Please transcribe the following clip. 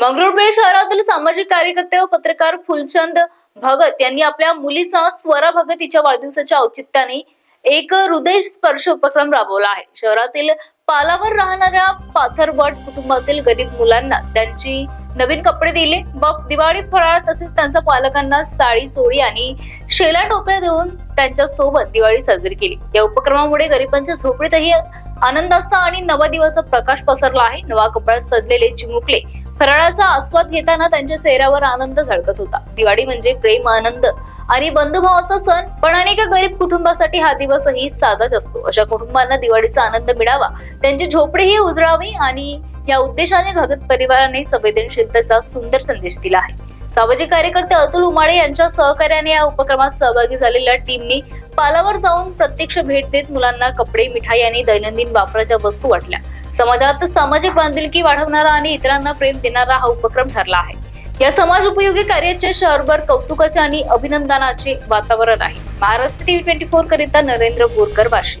मंगरुळपीर शहरातील सामाजिक कार्यकर्ते व पत्रकार फुलचंद भगत यांनी आपल्या मुलीचा स्वरा भगत हिच्या वाढदिवसाच्या औचित्याने एक हृदय स्पर्श उपक्रम राबवला आहे. शहरातील पालावर राहणाऱ्या पाथरवट कुटुंबातील गरीब मुलांना त्यांची नवीन कपडे दिले व दिवाळी फराळ तसेच त्यांच्या पालकांना साडी चोळी आणि शेला टोप्या देऊन त्यांच्यासोबत दिवाळी साजरी केली. या उपक्रमामुळे गरिबांच्या झोपडीतही आनंदाचा आणि नवा दिवसाचा प्रकाश पसरला आहे. नवा कपड्यात सजलेले चिमुकले फराळाचा आस्वाद घेताना त्यांच्या चेहऱ्यावर आनंद झळकत होता. दिवाळी म्हणजे प्रेम आनंद आणि बंधुभावाचा सण. पण अनेक गरीब कुटुंबासाठी हा दिवसही साधाच असतो. अशा कुटुंबांना दिवाळीचा आनंद मिळावा त्यांची झोपडीही उजळावी आणि या उद्देशाने भगत परिवाराने संवेदनशीलतेचा सुंदर संदेश दिला आहे. सामाजिक कार्यकर्ते अतुल उमाडे यांच्या सहकार्याने या उपक्रमात सहभागी झालेल्या टीमनी पालावर जाऊन प्रत्यक्ष भेट देत मुलांना कपडे मिठाई आणि दैनंदिन वापराच्या वस्तू वाटल्या. समाजात सामाजिक बांधिलकी वाढवणारा आणि इतरांना प्रेम देणारा हा उपक्रम ठरला आहे. या समाज उपयोगी कार्याचे शहरभर कौतुकाचे आणि अभिनंदनाचे वातावरण आहे. महाराष्ट्र टीव्ही ट्वेंटी फोर करिता नरेंद्र बोरकर वाशी.